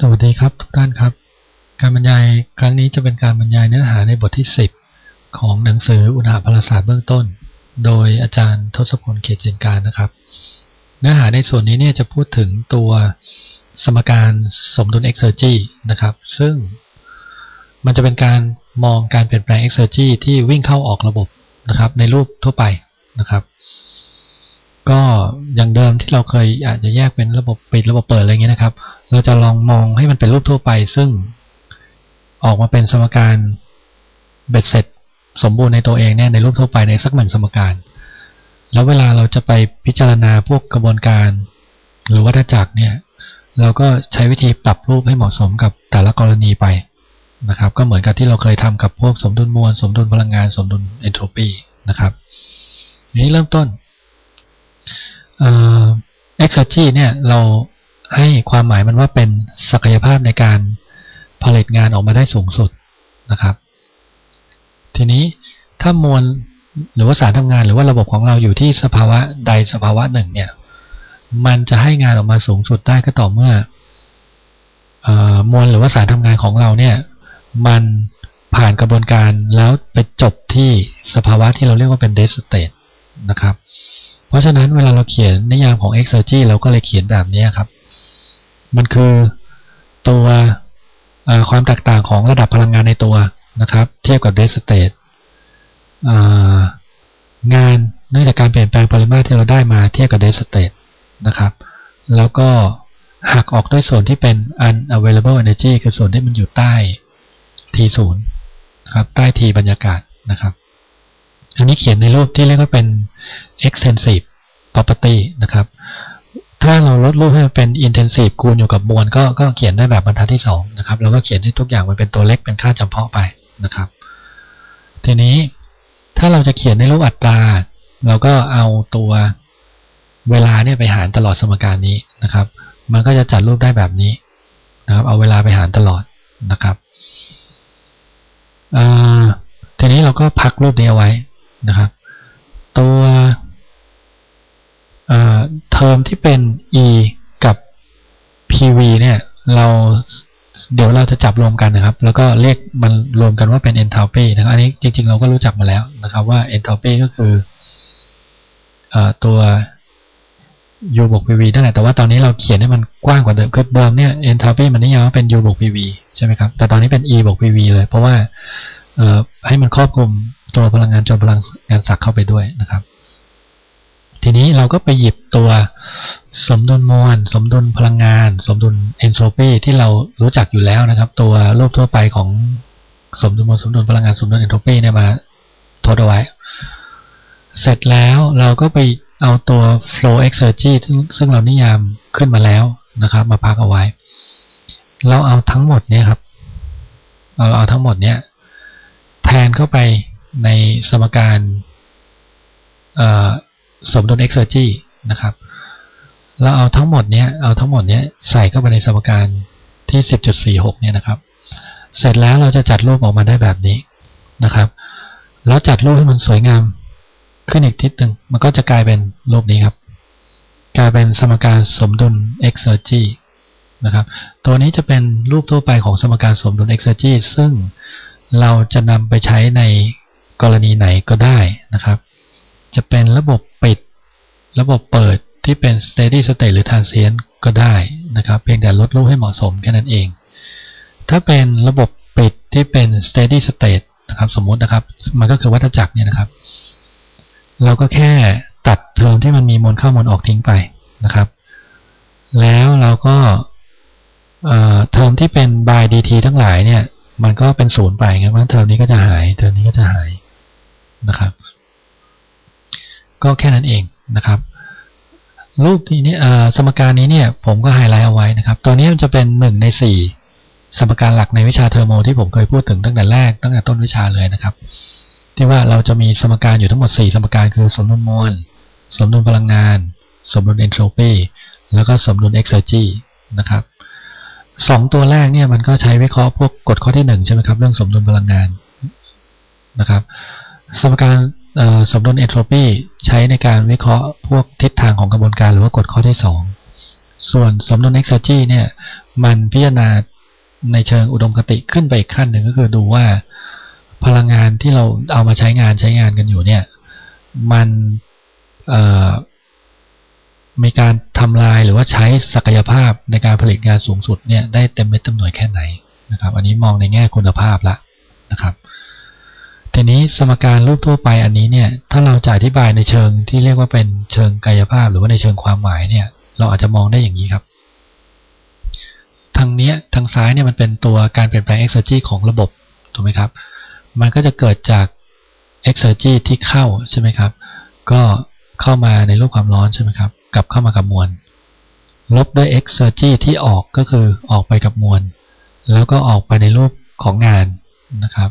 สวัสดีครับทุกท่านครับ การบรรยายครั้งนี้จะเป็นการบรรยายเนื้อหาในบทที่ 10 ของหนังสืออุณหภาศาสตร์เบื้องต้น โดยอาจารย์ทศพลเขตเจนการนะครับ เนื้อหาในส่วนนี้เนี่ยจะพูดถึงตัวสมการสมดุลเอ็กเซอร์จีนะครับ ซึ่งมันจะเป็นการมองการเปลี่ยนแปลงเอ็กเซอร์จีที่วิ่งเข้าออกระบบนะครับ ในรูปทั่วไปนะครับ ก็อย่างเดิมที่เราเคยอาจจะแยกเป็นระบบปิดระบบเปิดอะไรเงี้ยนะครับ เราจะลองมองให้มันเป็นรูปทั่วไป ซึ่งออกมาเป็นสมการเบ็ดเสร็จสมบูรณ์ในตัวเองเนี่ยในรูปทั่วไปในสักหนึ่งสมการ แล้วเวลาเราจะไปพิจารณาพวกกระบวนการ หรือวัฏจักรเนี่ย เราก็ใช้วิธีปรับรูปให้เหมาะสมกับแต่ละกรณีไปนะครับ ก็เหมือนกับที่เราเคยทำกับพวกสมดุลมวล สมดุลพลังงาน สมดุลเอนโทรปีนะครับนี้เริ่มต้นเอ็กซ์จีเนี่ยเรา ให้ความหมายมันว่าเป็นศักยภาพในการผลิตงานออกมาได้สูงสุดนะครับ ทีนี้ถ้ามวลหรือว่าสารทำงานหรือว่าระบบของเราอยู่ที่สภาวะใดสภาวะหนึ่งเนี่ย มันจะให้งานออกมาสูงสุดได้ก็ต่อเมื่ออมวลหรือว่าสารทำงานของเราเนี่ย มันผ่านกระบวนการแล้วไปจบที่สภาวะที่เราเรียกว่าเป็นเดสเต e นะครับ เพราะฉะนั้นเวลาเราเขียนนิยามของ exergy เราก็เลยเขียนแบบนี้ครับ มันคือตัวความแตกต่างของระดับพลังงานในตัวนะครับ เทียบกับ dead state งานเนื่องจากการเปลี่ยนแปลงปริมาตรที่เราได้มาเทียบกับ dead state นะครับ แล้วก็หักออกด้วยส่วนที่เป็น unavailable energy คือส่วนที่มันอยู่ใต้ T0 นะครับใต้ T บรรยากาศนะครับ อันนี้เขียนในรูปที่เรียกว่าเป็น extensive property นะครับ ลดรูปให้มันเป็น intensive คูณอยู่กับมวลก็ก็เขียนได้แบบบรรทัดที่2นะครับแล้วก็เขียนให้ทุกอย่างมันเป็นตัวเล็กเป็นค่าจำเพาะไปนะครับ ทีนี้ถ้าเราจะเขียนในรูปอัตราเราก็เอาตัวเวลาเนี่ยไปหารตลอดสมการนี้นะครับ มันก็จะจัดรูปได้แบบนี้นะครับ เอาเวลาไปหารตลอดนะครับทีนี้เราก็พักรูปนี้เอาไว้นะครับ ตัว อมที่เป็น e กับ pv เนี่ยเราเดี๋ยวเราจะจับรวมกันนะครับ แล้วก็เรียกมันรวมกันว่าเป็น enthalpy นะครับ อันนี้จริงๆ เราก็รู้จักมาแล้วนะครับว่า enthalpy ก็คืออตัว u บวก pv นั่นแหละแต่ว่าตอนนี้เราเขียนให้มันกว้างกว่าเดิมคือเดิมเนี่ย enthalpy มันนิยามว่าเป็น u บวก pv ใช่ไหมครับ แต่ตอนนี้เป็น e บวก pv เลย เพราะว่าให้มันครอบคลุมตัวพลังงานจนพลังงานศักเข้าไปด้วยนะครับ ทีนี้เราก็ไปหยิบตัวสมดุลมวล สมดุลพลังงาน สมดุลเอนโทรปีที่เรารู้จักอยู่แล้วนะครับ ตัวรูปทั่วไปของสมดุลมวลสมดุลพลังงานสมดุลเอนโทรปีเนี่ยมาทดเอาไว้ เสร็จแล้วเราก็ไปเอาตัว flow exergy ซึ่งเรานิยามขึ้นมาแล้วนะครับ มาพักเอาไว้ เราเอาทั้งหมดเนี่ยครับ เราเอาทั้งหมดเนี่ยแทนเข้าไปในสมการ สมดุล exergy นะครับ เราเอาทั้งหมดเนี้ยเอาทั้งหมดเนี้ยใส่เข้าไปในสมการที่ 10.46 เนี่ยนะครับ เสร็จแล้วเราจะจัดรูปออกมาได้แบบนี้นะครับ แล้วจัดรูปให้มันสวยงามขึ้นอีกทิศหนึ่งมันก็จะกลายเป็นรูปนี้ครับ กลายเป็นสมการสมดุล exergy นะครับ ตัวนี้จะเป็นรูปทั่วไปของสมการสมดุล exergy ซึ่งเราจะนำไปใช้ในกรณีไหนก็ได้นะครับ จะเป็นระบบปิด ระบบเปิดที่เป็น steady state หรือ transient ก็ได้นะครับ เพียงแต่ลดรูปให้เหมาะสมแค่นั้นเอง ถ้าเป็นระบบปิดที่เป็น steady state นะครับ สมมตินะครับ มันก็คือวัฏจักรเนี่ยนะครับ เราก็แค่ตัดเทอมที่มันมีมวลเข้ามวลออกทิ้งไปนะครับ แล้วเราก็เทอมที่เป็น by dt ทั้งหลายเนี่ย มันก็เป็นศูนย์ไปงั้นเทอมนี้ก็จะหาย เทอมนี้ก็จะหายนะครับ ก็แค่นั้นเองนะครับ รูปนี้สมการนี้เนี่ยผมก็ไฮไลท์เอาไว้นะครับ ตัวนี้มันจะเป็นหนึ่งในสี่สมการหลักในวิชาเทอร์โมที่ผมเคยพูดถึงตั้งแต่แรกตั้งแต่ต้นวิชาเลยนะครับ ที่ว่าเราจะมีสมการอยู่ทั้งหมด 4 สมการคือสมดุลมวลสมดุลพลังงาน สมดุลเอนโทรปีแล้วก็สมดุลเอ็กซ์เซอร์จีนะครับสองตัวแรกเนี่ยมันก็ใช้วิเคราะห์พวกกฎข้อที่1ใช่ไหมครับ เรื่องสมดุลพลังงานนะครับ สมการ สมดุลเอนโทรปีใช้ในการวิเคราะห์พวกทิศทางของกระบวนการหรือว่ากฎข้อที่ 2 ส่วนสมดุลเอ็กซ์จีเนี่ยมันพิจารณาในเชิงอุดมคติขึ้นไปอีกขั้นหนึ่งก็คือดูว่าพลังงานที่เราเอามาใช้งานใช้งานกันอยู่เนี่ยมันมีการทำลายหรือว่าใช้ศักยภาพในการผลิตงานสูงสุดเนี่ยได้เต็มเม็ดเต็มหน่วยแค่ไหนนะครับ อันนี้มองในแง่คุณภาพละนะครับ ทีนี้สมการรูปทั่วไปอันนี้เนี่ย ถ้าเราจะอธิบายในเชิงที่เรียกว่าเป็นเชิงกายภาพ หรือว่าในเชิงความหมายเนี่ย เราอาจจะมองได้อย่างนี้ครับ ทางนี้ทางซ้ายเนี่ยมันเป็นตัวการเปลี่ยนแปลง exergy ของระบบถูกไหมครับ มันก็จะเกิดจาก exergy ที่เข้าใช่ไหมครับ ก็เข้ามาในรูปความร้อนใช่ไหมครับ กลับเข้ามากับมวล ลบด้วย exergy ที่ออกก็คือออกไปกับมวล แล้วก็ออกไปในรูปของงานนะครับ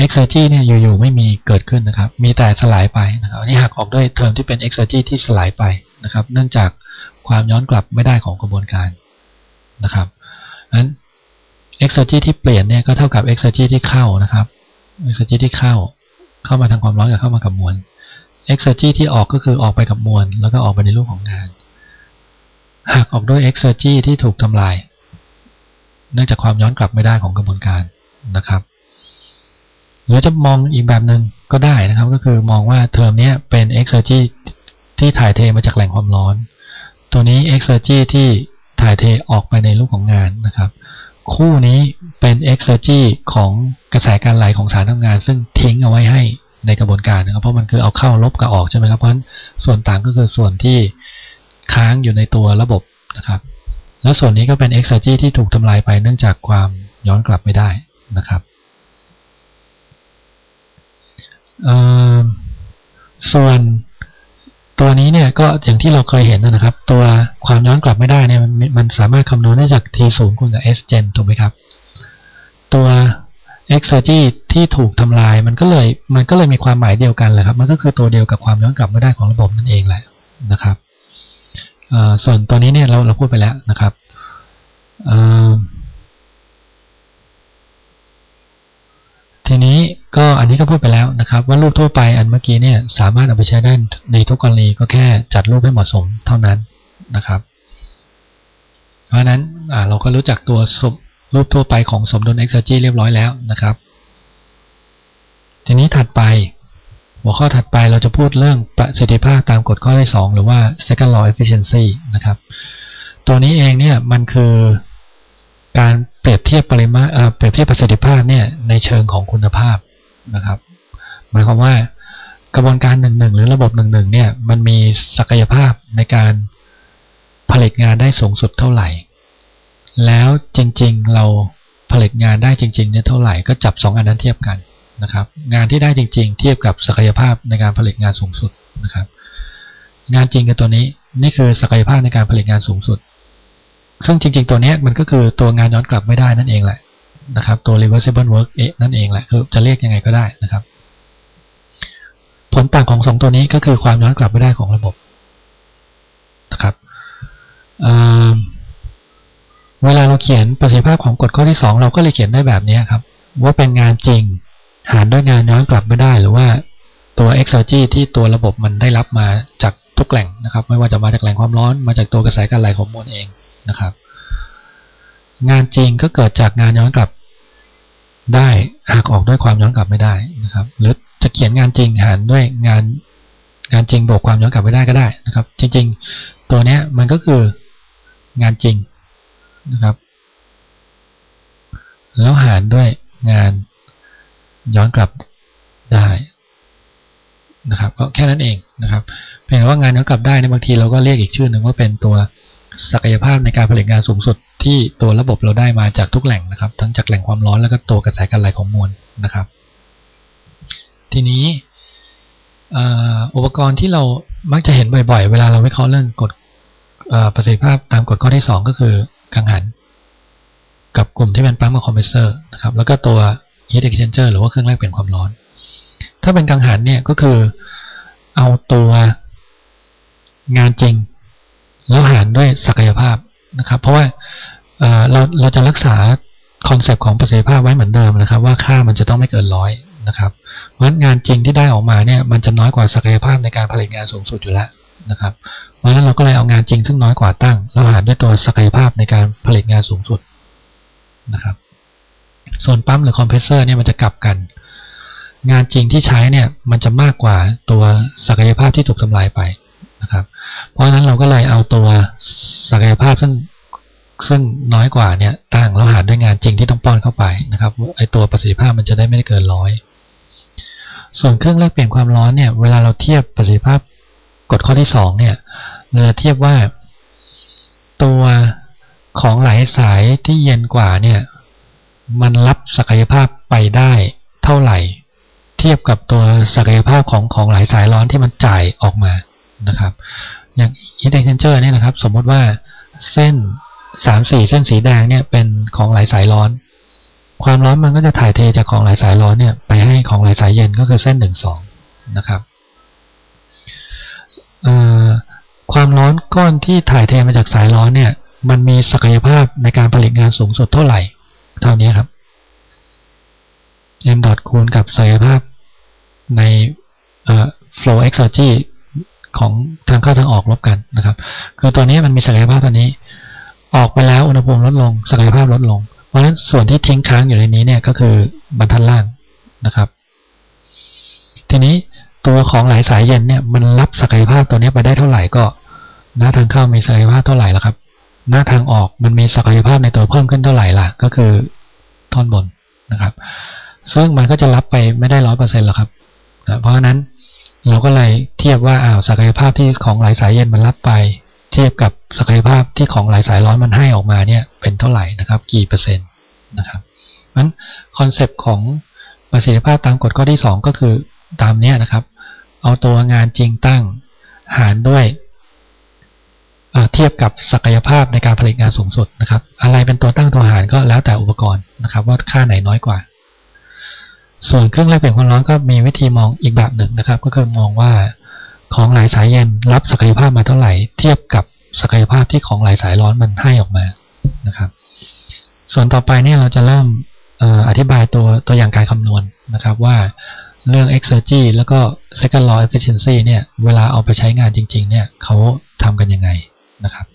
exergy เนี่ยอยู่ๆไม่มีเกิดขึ้นนะครับ มีแต่สลายไปนะครับอันนี้หักออกด้วยเทอมที่เป็น exergy ที่สลายไปนะครับ เนื่องจากความย้อนกลับไม่ได้ของกระบวนการนะครับนั้น exergy ที่เปลี่ยนเนี่ยก็เท่ากับ exergy ที่เข้านะครับ exergy ที่เข้าเข้ามาทางความร้อนกับเข้ามากับมวล exergy ที่ออกก็คือออกไปกับมวล แล้วก็ออกไปในรูปของงานหักออกด้วย exergy ที่ถูกทำลาย เนื่องจากความย้อนกลับไม่ได้ของกระบวนการนะครับ รือจะมองอีกแบบหนึ่งก็ได้นะครับ ก็คือมองว่าเทอมนี้เป็น exergy ที่ถ่ายเทมาจากแหล่งความร้อน ตัวนี้ exergy ที่ถ่ายเทออกไปในรูปของงานนะครับ คู่นี้เป็น exergy ของกระแสการไหลของสารทำงาน ซึ่งทิ้งเอาไว้ให้ในกระบวนการนะครับ เพราะมันคือเอาเข้าลบกับออกใช่ไหมครับ เพราะฉะนั้นส่วนต่างก็คือส่วนที่ค้างอยู่ในตัวระบบนะครับ แล้วส่วนนี้ก็เป็น exergy ที่ถูกทำลายไปเนื่องจากความย้อนกลับไม่ได้นะครับ ส่วนตัวนี้เนี่ยก็อย่างที่เราเคยเห็นนะครับ ตัวความย้อนกลับไม่ได้เนี่ยมันมันสามารถคำนวณได้จาก t ศูนย์คูณกับ s gen ถูกไหมครับ ตัว exergy ที่ถูกทำลายมันก็เลยมันก็เลยมีความหมายเดียวกันแหละครับ มันก็คือตัวเดียวกับความย้อนกลับไม่ได้ของระบบนั่นเองแหละนะครับส่วนตัวนี้เนี่ยเราเราพูดไปแล้วนะครับ ทีนี้ก็อันนี้ก็พูดไปแล้วนะครับ ว่ารูปทั่วไปอันเมื่อกี้เนี่ยสามารถเอาไปใช้ได้ในทุกกรณีก็แค่จัดรูปให้เหมาะสมเท่านั้นนะครับ เพราะนั้นเราก็รู้จักตัวรูปทั่วไปของสมดุล exergy เรียบร้อยแล้วนะครับ ทีนี้ถัดไปหัวข้อถัดไปเราจะพูดเรื่องประสิทธิภาพตามกฎข้อที่2หรือว่า second law efficiency นะครับ ตัวนี้เองเนี่ยมันคือ การเปรียบเทียบปริมาเปรียบเทียบประสิทธิภาพเนี่ยในเชิงของคุณภาพนะครับ หมายความว่ากระบวนการหนึ่งหนึ่งหรือระบบหนึ่งหนึ่งเนี่ยมันมีศักยภาพในการผลิตงานได้สูงสุดเท่าไหร่ แล้วจริงๆเราผลิตงานได้จริงๆเนี่ยเท่าไหร่ก็จับ 2 อันนั้นเทียบกันนะครับ งานที่ได้จริง ๆ เทียบกับศักยภาพในการผลิตงานสูงสุดนะครับ งานจริงกับตัวนี้นี่คือศักยภาพในการผลิตงานสูงสุด ซึ่งจริง ๆ ตัวนี้มันก็คือตัวงานย้อนกลับไม่ได้นั่นเองแหละนะครับ ตัว reversible work เนั่นเองแหละคือจะเรียกยังไงก็ได้นะครับ ผลต่างของสองตัวนี้ก็คือความย้อนกลับไม่ได้ของระบบนะครับเวลาเราเขียนประสิทธิภาพของกฎข้อที่ 2 เราก็เลยเขียนได้แบบนี้ครับ ว่าเป็นงานจริงหารด้วยงานย้อนกลับไม่ได้ หรือว่าตัว exergy ที่ตัวระบบมันได้รับมาจากทุกแหล่งนะครับ ไม่ว่าจะมาจากแหล่งความร้อนมาจากตัวกระแสการไหลของมวลเอง นะครับ งานจริงก็เกิดจากงานย้อนกลับได้หากออกด้วยความย้อนกลับไม่ได้นะครับ หรือจะเขียนงานจริงหารด้วยงานงานจริงบวกความย้อนกลับไม่ได้ก็ได้นะครับ จริง ๆ ตัวเนี้ยมันก็คืองานจริงนะครับ แล้วหารด้วยงานย้อนกลับได้นะครับก็แค่นั้นเองนะครับเพียงว่างานย้อนกลับได้ในบางทีเราก็เรียกอีกชื่อหนึ่งว่าเป็นตัว ศักยภาพในการผลิตงานสูงสุดที่ตัวระบบเราได้มาจากทุกแหล่งนะครับ ทั้งจากแหล่งความร้อนแล้วก็ตัวกระแสการไหลของมวลนะครับ ทีนี้อุปกรณ์ที่เรามักจะเห็นบ่อยๆ เวลาเราวิเคราะห์เรื่องกฎประสิทธิภาพตามกฎข้อที่ 2 ก็คือกังหัน กับกลุ่มที่เป็นปั๊มกับคอมเพรสเซอร์นะครับแล้วก็ตัว heat exchanger หรือว่าเครื่องแรกเปลี่ยนความร้อน ถ้าเป็นกังหันเนี่ยก็คือเอาตัวงานจริง แล้วหารด้วยศักยภาพนะครับ เพราะว่าเราเราจะรักษาคอนเซปต์ของประสิทธิภาพไว้เหมือนเดิมนะครับ ว่าค่ามันจะต้องไม่เกินร้อยนะครับเพราะงานจริงที่ได้ออกมาเนี่ยมันจะน้อยกว่าศักยภาพในการผลิตงานสูงสุดอยู่แล้วนะครับเพราะฉะนั้นเราก็เลยเอางานจริงซึ่งน้อยกว่าตั้งแล้วหารด้วยตัวศักยภาพในการผลิตงานสูงสุดนะครับ ส่วนปั๊มหรือคอมเพรสเซอร์เนี่ยมันจะกลับกัน งานจริงที่ใช้เนี่ยมันจะมากกว่าตัวศักยภาพที่ถูกทำลายไป นะครับ เพราะฉะนั้นเราก็เลยเอาตัวศักยภาพซึ่งซึ่งน้อยกว่าเนี่ยตั้งแล้วหารด้วยงานจริงที่ต้องป้อนเข้าไปนะครับไอตัวประสิทธิภาพมันจะได้ไม่ได้เกินร้อยส่วนเครื่องแลกเปลี่ยนความร้อนเนี่ย เวลาเราเทียบประสิทธิภาพกฎข้อที่สองเนี่ยเราเทียบว่า ตัวของหลายสายที่เย็นกว่าเนี่ย มันรับศักยภาพไปได้เท่าไหร่ เทียบกับตัวศักยภาพของของหลายสายร้อนที่มันจ่ายออกมา นะครับอย่าง heat exchanger เนี่ยนะครับ สมมติว่าเส้นสามสี่เส้นสีแดงเนี่ยเป็นของหลายสายร้อน ความร้อนมันก็จะถ่ายเทจากของหลายสายร้อนเนี่ยไปให้ของหลายสายเย็นก็คือเส้นหนึ่งสองนะครับความร้อนก้อนที่ถ่ายเทมาจากสายร้อนเนี่ย มันมีศักยภาพในการผลิตงานสูงสุดเท่าไหร่ เท่านี้ครับ m ดอทคูณกับศักยภาพใน flow exergy ของทางเข้าทางออกลบกันนะครับ คือตัวนี้มันมีศักยภาพตัวนี้ ออกไปแล้วอุณหภูมิลดลงศักยภาพลดลง เพราะฉะนั้นส่วนที่ทิ้งค้างอยู่ในนี้เนี่ยก็คือบรรทัดล่างนะครับ ทีนี้ตัวของหลายสายเย็นเนี่ยมันรับศักยภาพตัวนี้ไปได้เท่าไหร่ก็ หน้าทางเข้ามีศักยภาพเท่าไหร่ละครับ หน้าทางออกมันมีศักยภาพในตัวเพิ่มขึ้นเท่าไหร่ล่ะ ก็คือท่อนบนนะครับ ซึ่งมันก็จะรับไปไม่ได้ร้อยเปอร์เซ็นต์หรอกครับ เพราะฉะนั้น เราก็เลยเทียบว่าอ้าวศักยภาพที่ของหลายสายเย็นมันรับไป เทียบกับศักยภาพที่ของหลายสายร้อนมันให้ออกมาเนี่ยเป็นเท่าไหร่นะครับ กี่เปอร์เซ็นต์นะครับนั้นคอนเซปต์ของประสิทธิภาพตามกฎข้อที่ 2 ก็คือตามนี้นะครับ เอาตัวงานจริงตั้งหารด้วยเทียบกับศักยภาพในการผลิตงานสูงสุดนะครับ อะไรเป็นตัวตั้งตัวหารก็แล้วแต่อุปกรณ์นะครับ ว่าค่าไหนน้อยกว่า ส่วนเครื่องแลกเปลี่ยนความร้อนก็มีวิธีมองอีกแบบหนึ่งนะครับ ก็คือมองว่าของหลายสายเย็นรับศักยภาพมาเท่าไหร่ เทียบกับศักยภาพที่ของหลายสายร้อนมันให้ออกมานะครับ ส่วนต่อไปเนี่ยเราจะเริ่มอธิบายตัวตัวอย่างการคำนวณนะครับว่าเรื่อง exergy แล้วก็ second law efficiency เนี่ยเวลาเอาไปใช้งานจริง ๆ เนี่ยเขาทำกันยังไงนะครับ